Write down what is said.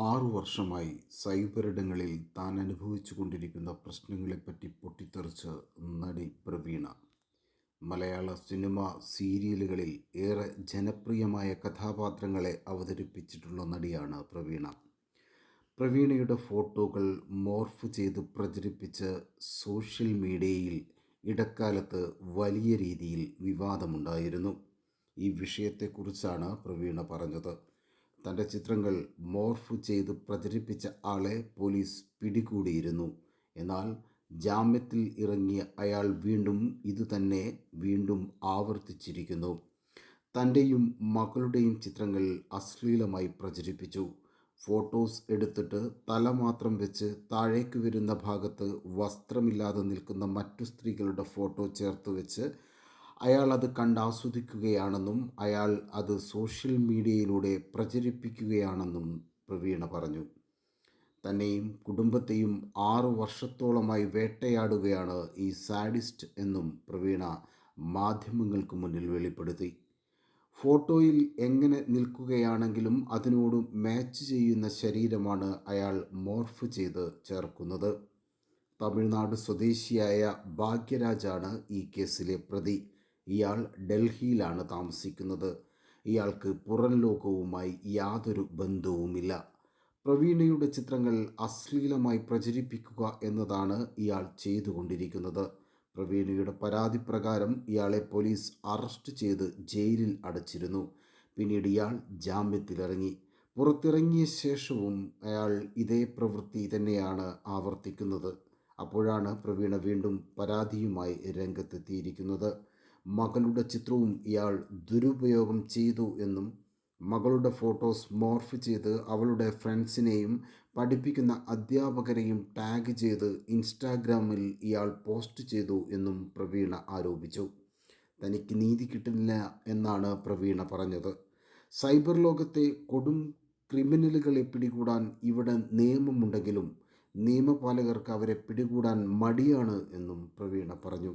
ആറു വർഷമായി സൈബറിടങ്ങളിൽ താൻ അനുഭവിച്ചു കൊണ്ടിരിക്കുന്ന പ്രശ്നങ്ങളെപ്പറ്റി പൊട്ടിത്തെറിച്ച് നടി പ്രവീണ. മലയാള സിനിമ സീരിയലുകളിൽ ഏറെ ജനപ്രിയമായ കഥാപാത്രങ്ങളെ അവതരിപ്പിച്ചിട്ടുള്ള നടിയാണ് പ്രവീണ. പ്രവീണയുടെ ഫോട്ടോകൾ മോർഫ് ചെയ്ത് പ്രചരിപ്പിച്ച് സോഷ്യൽ മീഡിയയിൽ ഇടക്കാലത്ത് വലിയ രീതിയിൽ വിവാദമുണ്ടായിരുന്നു. ഈ വിഷയത്തെക്കുറിച്ചാണ് പ്രവീണ പറഞ്ഞത്. തന്റെ ചിത്രങ്ങൾ മോർഫ് ചെയ്ത് പ്രചരിപ്പിച്ച ആളെ പോലീസ് പിടികൂടിയിരുന്നു. എന്നാൽ ജാമ്യത്തിൽ ഇറങ്ങിയ അയാൾ വീണ്ടും ഇതുതന്നെ വീണ്ടും ആവർത്തിച്ചിരിക്കുന്നു. തന്റെയും മകളുടെയും ചിത്രങ്ങൾ അശ്ലീലമായി പ്രചരിപ്പിച്ചു. ഫോട്ടോസ് എടുത്തിട്ട് തല മാത്രം വെച്ച് താഴേക്ക് വരുന്ന ഭാഗത്ത് വസ്ത്രമില്ലാതെ നിൽക്കുന്ന മറ്റു സ്ത്രീകളുടെ ഫോട്ടോ ചേർത്ത് വെച്ച് അയാൾ അത് കണ്ട് ആസ്വദിക്കുകയാണെന്നും അയാൾ അത് സോഷ്യൽ മീഡിയയിലൂടെ പ്രചരിപ്പിക്കുകയാണെന്നും പ്രവീണ പറഞ്ഞു. തന്നെയും കുടുംബത്തെയും ആറു വർഷത്തോളമായി വേട്ടയാടുകയാണ് ഈ സാഡിസ്റ്റ് എന്നും പ്രവീണ മാധ്യമങ്ങൾക്ക് മുന്നിൽ വെളിപ്പെടുത്തി. ഫോട്ടോയിൽ എങ്ങനെ നിൽക്കുകയാണെങ്കിലും അതിനോട് മാച്ച് ചെയ്യുന്ന ശരീരമാണ് അയാൾ മോർഫ് ചെയ്ത് ചേർക്കുന്നത്. തമിഴ്നാട് സ്വദേശിയായ ഭാഗ്യരാജാണ് ഈ കേസിലെ പ്രതി. ഇയാൾ ഡൽഹിയിലാണ് താമസിക്കുന്നത്. ഇയാൾക്ക് പുറം ലോകവുമായി യാതൊരു ബന്ധവുമില്ല. പ്രവീണയുടെ ചിത്രങ്ങൾ അശ്ലീലമായി പ്രചരിപ്പിക്കുക എന്നതാണ് ഇയാൾ ചെയ്തുകൊണ്ടിരിക്കുന്നത്. പ്രവീണയുടെ പരാതി പ്രകാരം ഇയാളെ പോലീസ് അറസ്റ്റ് ചെയ്ത് ജയിലിൽ അടച്ചിരുന്നു. പിന്നീട് ഇയാൾ ജാമ്യത്തിലിറങ്ങി. പുറത്തിറങ്ങിയ ശേഷവും അയാൾ ഇതേ പ്രവൃത്തി തന്നെയാണ് ആവർത്തിക്കുന്നത്. അപ്പോഴാണ് പ്രവീണ വീണ്ടും പരാതിയുമായി രംഗത്തെത്തിയിരിക്കുന്നത്. മകളുടെ ചിത്രവും ഇയാൾ ദുരുപയോഗം ചെയ്തു എന്നും മകളുടെ ഫോട്ടോസ് മോർഫ് ചെയ്ത് അവളുടെ ഫ്രണ്ട്സിനെയും പഠിപ്പിക്കുന്ന അധ്യാപകരെയും ടാഗ് ചെയ്ത് ഇൻസ്റ്റാഗ്രാമിൽ ഇയാൾ പോസ്റ്റ് ചെയ്തു എന്നും പ്രവീണ ആരോപിച്ചു. തനിക്ക് നീതി കിട്ടില്ല എന്നാണ് പ്രവീണ പറഞ്ഞത്. സൈബർ ലോകത്തെ കൊടും ക്രിമിനലുകളെ പിടികൂടാൻ ഇവിടെ നിയമമുണ്ടെങ്കിലും നിയമപാലകർക്ക് അവരെ പിടികൂടാൻ മടിയാണ് എന്നും പ്രവീണ പറഞ്ഞു.